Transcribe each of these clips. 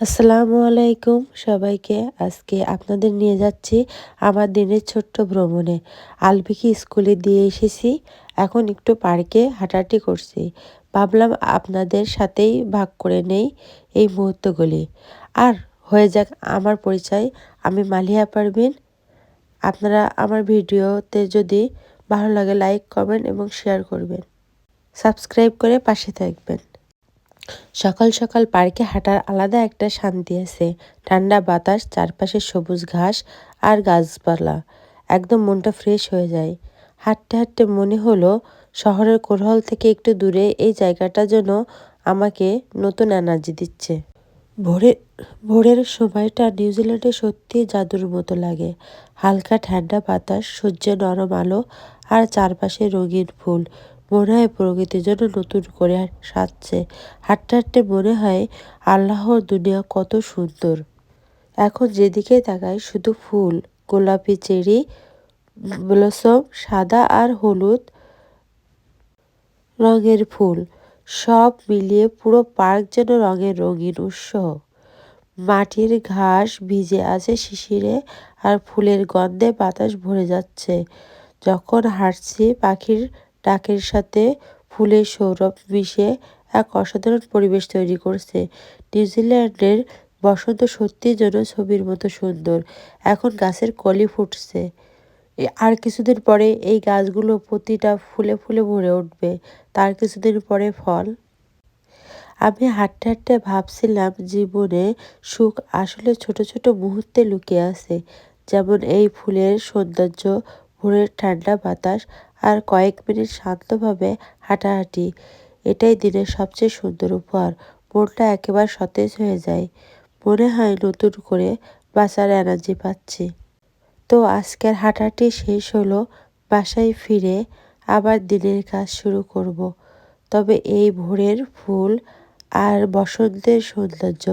আসসালামু আলাইকুম সবাইকে। আজকে আপনাদের নিয়ে যাচ্ছি আমার দিনের ছোট্ট ভ্রমণে। আলবিকে স্কুলে দিয়ে এসেছি। এখন একটু পার্কে হাঁটাহাঁটি করছি। ভাবলাম আপনাদের সাথেই ভাগ করে নেই এই মুহূর্তগুলি। আর হয়ে যাক আমার পরিচয়। আমি মালিয়া পারবিন আপনারা আমার ভিডিওতে যদি ভালো লাগে লাইক, কমেন্ট এবং শেয়ার করবেন। সাবস্ক্রাইব করে পাশে থাকবেন। সকাল সকাল পার্কে হাঁটার আলাদা একটা শান্তি আছে। ঠান্ডা বাতাস, চারপাশে সবুজ ঘাস আর গাছপালা। একদম মনটা ফ্রেশ হয়ে যায়। হাঁটতে হাঁটতে মনে হলো শহরের কোরহল থেকে একটু দূরে এই জায়গাটা যেন আমাকে নতুন এনার্জি দিচ্ছে। ভোরের ভোরের সময়টা নিউজিল্যান্ডে সত্যি জাদুর মতো লাগে। হালকা ঠান্ডা বাতাস, সূর্যের নরম আলো আর চারপাশে রঙিন ফুল। মনে হয় প্রকৃতির জন্য নতুন করে সাজছে। হাঁটতে হাঁটতে মনে হয় আল্লাহর দুনিয়া কত সুন্দর। এখন যেদিকে তাকাই শুধু ফুল, গোলাপি চেরি, ব্লসম, সাদা আর হলুদ রঙের ফুল, সব মিলিয়ে পুরো পার্ক যেন রঙের রঙিন উৎসব মাটির ঘাস ভিজে আছে শিশিরে আর ফুলের গন্ধে বাতাস ভরে যাচ্ছে। যখন হাঁটছি পাখির ডাকের সাথে ফুলের সৌরভ মিশে এক অসাধারণ পরিবেশ তৈরি করছে। নিউজিল্যান্ডের বসন্ত সত্যিই যেন ছবির মতো সুন্দর। এখন গাছের কলি ফুটছে। আর কিছুদিন পরে এই গাছগুলো প্রতিটা ফুলে ফুলে ভরে উঠবে। তার কিছুদিন পরে ফল। আমি হাঁটতে হাঁটতে ভাবছিলাম জীবনে সুখ আসলে ছোট ছোট মুহূর্তে লুকিয়ে আছে। যেমন এই ফুলের সৌন্দর্য, ভোরের ঠান্ডা বাতাস আর কয়েক মিনিট শান্তভাবে হাঁটাহাঁটি। এটাই দিনের সবচেয়ে সুন্দর উপহার। মনটা একেবারে সতেজ হয়ে যায়। মনে হয় নতুন করে বাঁচার এনার্জি পাচ্ছি। তো আজকের হাঁটাহাঁটি শেষ হলো, বাসায় ফিরে আবার দিনের কাজ শুরু করব। তবে এই ভোরের ফুল আর বসন্তের সৌন্দর্য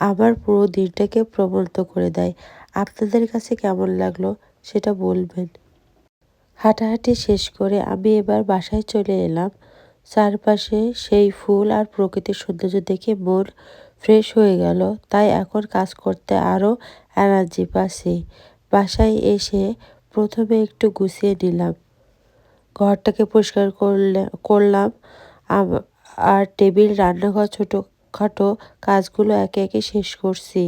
আমার পুরো দিনটাকে প্রবণিত করে দেয়। আপনাদের কাছে কেমন লাগল সেটা বলবেন। হাঁটাহাঁটি শেষ করে আমি এবার বাসায় চলে এলাম। চারপাশে সেই ফুল আর প্রকৃতির সৌন্দর্য দেখে মন ফ্রেশ হয়ে গেল। তাই এখন কাজ করতে আরও এনার্জি পাচ্ছি। বাসায় এসে প্রথমে একটু গুছিয়ে নিলাম। ঘরটাকে পরিষ্কার করলে, করলাম। আর টেবিল, রান্নাঘর, ছোটোখাটো কাজগুলো একে একে শেষ করছি।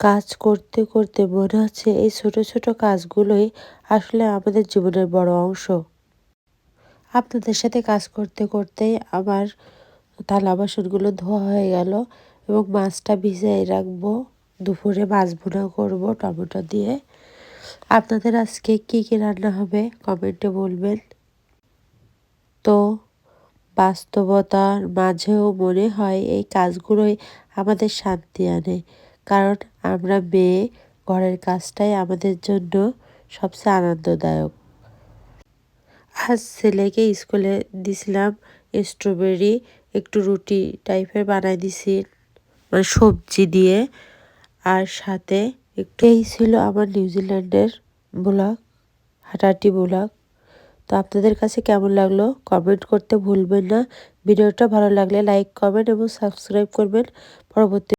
কাজ করতে করতে মনে হচ্ছে এই ছোট ছোট কাজগুলোই আসলে আমাদের জীবনের বড় অংশ। আপনাদের সাথে কাজ করতে করতেই আমার থালা বাসনগুলো ধোয়া হয়ে গেল এবং মাছটা ভিজিয়ে রাখব। দুপুরে মাছ ভুনা করব টমেটো দিয়ে। আপনাদের আজকে কি কী রান্না হবে কমেন্টে বলবেন। তো বাস্তবতার মাঝেও মনে হয় এই কাজগুলোই আমাদের শান্তি আনে। কারণ আমরা মেয়ে, ঘরের কাজটাই আমাদের জন্য সবচেয়ে আনন্দদায়ক। আজ ছেলেকে স্কুলে দিছিলাম স্ট্রবেরি একটু রুটি টাইপের বানাই দিছি মানে সবজি দিয়ে। আর সাথে একটু এই ছিল আমার নিউজিল্যান্ডের ব্লগ, হাঁটাহাঁটি ব্লগ। তো আপনাদের কাছে কেমন লাগল কমেন্ট করতে ভুলবেন না। ভিডিওটা ভালো লাগলে লাইক কমেন্ট এবং সাবস্ক্রাইব করবেন। পরবর্তী